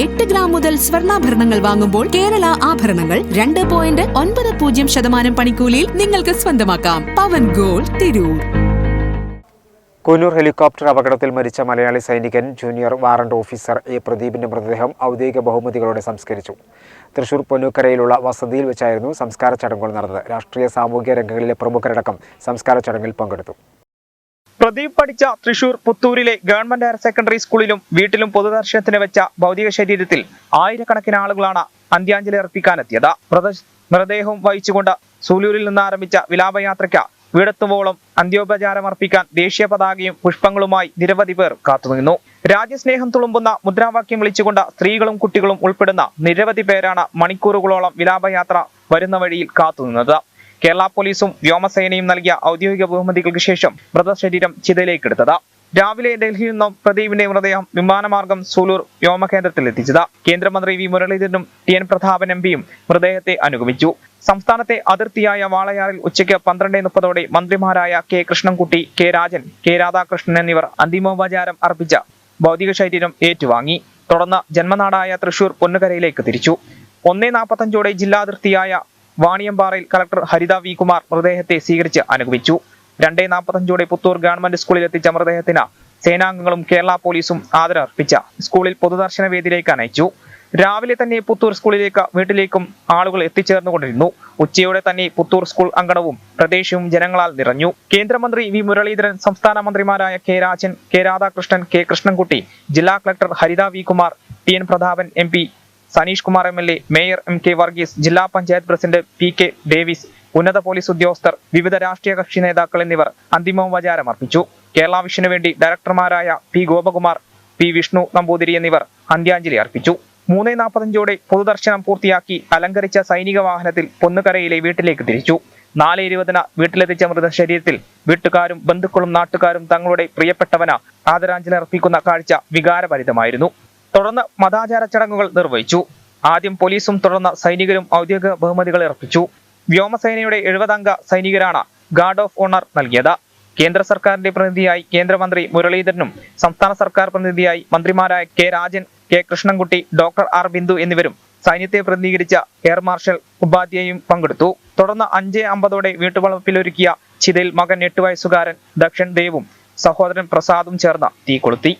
എട്ട് ഗ്രാം മുതൽ സ്വർണാഭരണങ്ങൾ വാങ്ങുമ്പോൾ കേരള ആഭരണങ്ങൾ രണ്ട് പോയിന്റ് ഒൻപത് പൂജ്യം ശതമാനം പണിക്കൂലിയിൽ നിങ്ങൾക്ക് സ്വന്തമാക്കാം. പവൻ ഗോൾ തിരൂർ. കൊന്നൂർ ഹെലികോപ്റ്റർ അപകടത്തിൽ മരിച്ച മലയാളി സൈനികൻ ജൂനിയർ വാറണ്ട് ഓഫീസർ എ പ്രദീപിന്റെ മൃതദേഹം ഔദ്യോഗിക ബഹുമതികളോടെ സംസ്കരിച്ചു. തൃശൂർ പൊന്നൂക്കരയിലുള്ള വസതിയിൽ വെച്ചായിരുന്നു സംസ്കാര ചടങ്ങുകൾ നടന്നത്. രാഷ്ട്രീയ സാമൂഹിക രംഗങ്ങളിലെ പ്രമുഖരടക്കം സംസ്കാര ചടങ്ങിൽ പങ്കെടുത്തു. പ്രദീപ് പഠിച്ച തൃശൂർ പുത്തൂരിലെ ഗവൺമെന്റ് ഹയർ സെക്കൻഡറി സ്കൂളിലും വീട്ടിലും പൊതുദർശനത്തിന് വെച്ച ഭൗതിക ശരീരത്തിൽ ആയിരക്കണക്കിന് ആളുകളാണ് അന്ത്യാഞ്ജലി അർപ്പിക്കാനെത്തിയത്. മൃതദേഹം വഹിച്ചുകൊണ്ട് സൂലൂരിൽ നിന്ന് ആരംഭിച്ച വിലാപയാത്രയ്ക്ക് വീടത്തുവോളം അന്ത്യോപചാരം അർപ്പിക്കാൻ ദേശീയ പതാകയും പുഷ്പങ്ങളുമായി നിരവധി പേർ കാത്തുനിന്നു. രാജ്യസ്നേഹം തുളുമ്പുന്ന മുദ്രാവാക്യം വിളിച്ചുകൊണ്ട് സ്ത്രീകളും കുട്ടികളും ഉൾപ്പെടുന്ന നിരവധി പേരാണ് മണിക്കൂറുകളോളം വിലാപയാത്ര വരുന്ന വഴിയിൽ കാത്തുനിന്നത്. കേരള പോലീസും വ്യോമസേനയും നൽകിയ ഔദ്യോഗിക ബഹുമതികൾക്ക് ശേഷം മൃതശരീരം ചിതയിലേക്കെടുത്തത് രാവിലെ ഡൽഹിയിൽ നിന്നും പ്രദീപിന്റെ മൃതദേഹം വിമാനമാർഗം സൂലൂർ വ്യോമകേന്ദ്രത്തിൽ എത്തിച്ചത് കേന്ദ്രമന്ത്രി വി. മുരളീധരനും ടി. എൻ. പ്രതാപൻ എം പിയും മൃതദേഹത്തെ അനുഗമിച്ചു. സംസ്ഥാനത്തെ അതിർത്തിയായ വാളയാറിൽ ഉച്ചയ്ക്ക് പന്ത്രണ്ട് മുപ്പതോടെ മന്ത്രിമാരായ K. Krishnankutty K. Rajan K. Radhakrishnan എന്നിവർ അന്തിമോപചാരം അർപ്പിച്ച ഭൗതിക ശരീരം ഏറ്റുവാങ്ങി. തുടർന്ന് ജന്മനാടായ തൃശൂർ പൊന്നുകരയിലേക്ക് തിരിച്ചു. ഒന്നേ നാൽപ്പത്തഞ്ചോടെ ജില്ലാതിർത്തിയായ വാണിയമ്പാറയിൽ കളക്ടർ ഹരിത വി കുമാർ മൃതദേഹത്തെ സ്വീകരിച്ച് അനുഗമിച്ചു. രണ്ടേ നാൽപ്പത്തഞ്ചോടെ പുത്തൂർ ഗവൺമെന്റ് സ്കൂളിൽ എത്തിച്ച മൃതദേഹത്തിന് സേനാംഗങ്ങളും കേരള പോലീസും ആദരർപ്പിച്ച സ്കൂളിൽ പൊതുദർശന വേദിയിലേക്ക് അനയിച്ചു രാവിലെ തന്നെ പുത്തൂർ സ്കൂളിലേക്ക് വീട്ടിലേക്കും ആളുകൾ എത്തിച്ചേർന്നുകൊണ്ടിരുന്നു. ഉച്ചയോടെ തന്നെ പുത്തൂർ സ്കൂൾ അങ്കണവും പ്രദേശവും ജനങ്ങളാൽ നിറഞ്ഞു. കേന്ദ്രമന്ത്രി വി മുരളീധരൻ സംസ്ഥാന മന്ത്രിമാരായ K Rajan K Radhakrishnan K Krishnankutty ജില്ലാ collector Haritha V Kumar T N Prathapan M Saneesh Kumar M L A mayor M K Varghese ജില്ലാ panchayat president P K Davis ഉന്നത പോലീസ് ഉദ്യോഗസ്ഥർ വിവിധ രാഷ്ട്രീയ കക്ഷി നേതാക്കൾ എന്നിവർ അന്തിമോപചാരം അർപ്പിച്ചു. കേരള വിഷനു വേണ്ടി ഡയറക്ടർമാരായ പി ഗോപകുമാർ പി വിഷ്ണു നമ്പൂതിരി എന്നിവർ അന്ത്യാഞ്ജലി അർപ്പിച്ചു. മൂന്നേ നാൽപ്പത്തഞ്ചോടെ പൊതുദർശനം പൂർത്തിയാക്കി അലങ്കരിച്ച സൈനിക വാഹനത്തിൽ പൊന്നുകരയിലെ വീട്ടിലേക്ക് തിരിച്ചു. നാല് ഇരുപതിന് വീട്ടിലെത്തിച്ച മൃതശരീരത്തിൽ വീട്ടുകാരും ബന്ധുക്കളും നാട്ടുകാരും തങ്ങളുടെ പ്രിയപ്പെട്ടവന് ആദരാഞ്ജലി അർപ്പിക്കുന്ന കാഴ്ച വികാരഭരിതമായിരുന്നു. തുടർന്ന് മതാചാര ചടങ്ങുകൾ നിർവഹിച്ചു. ആദ്യം പോലീസും തുടർന്ന് സൈനികരും ഔദ്യോഗിക ബഹുമതികൾ അർപ്പിച്ചു. വ്യോമസേനയുടെ എഴുപതംഗ സൈനികരാണ് ഗാർഡ് ഓഫ് ഓണർ നൽകിയത്. കേന്ദ്ര സർക്കാരിന്റെ പ്രതിനിധിയായി കേന്ദ്രമന്ത്രി മുരളീധരനും സംസ്ഥാന സർക്കാർ പ്രതിനിധിയായി മന്ത്രിമാരായ K Rajan K Krishnankutty doctor R Bindu എന്നിവരും സൈന്യത്തെ പ്രതിനിധീകരിച്ച എയർ മാർഷൽ ഉപാധ്യായും പങ്കെടുത്തു. തുടർന്ന് അഞ്ച് അമ്പതോടെ വീട്ടുവളപ്പിലൊരുക്കിയ ചിതയിൽ മകൻ എട്ട് വയസ്സുകാരൻ ദക്ഷൻ ദേവും സഹോദരൻ പ്രസാദും ചേർന്ന് തീ കൊളുത്തി.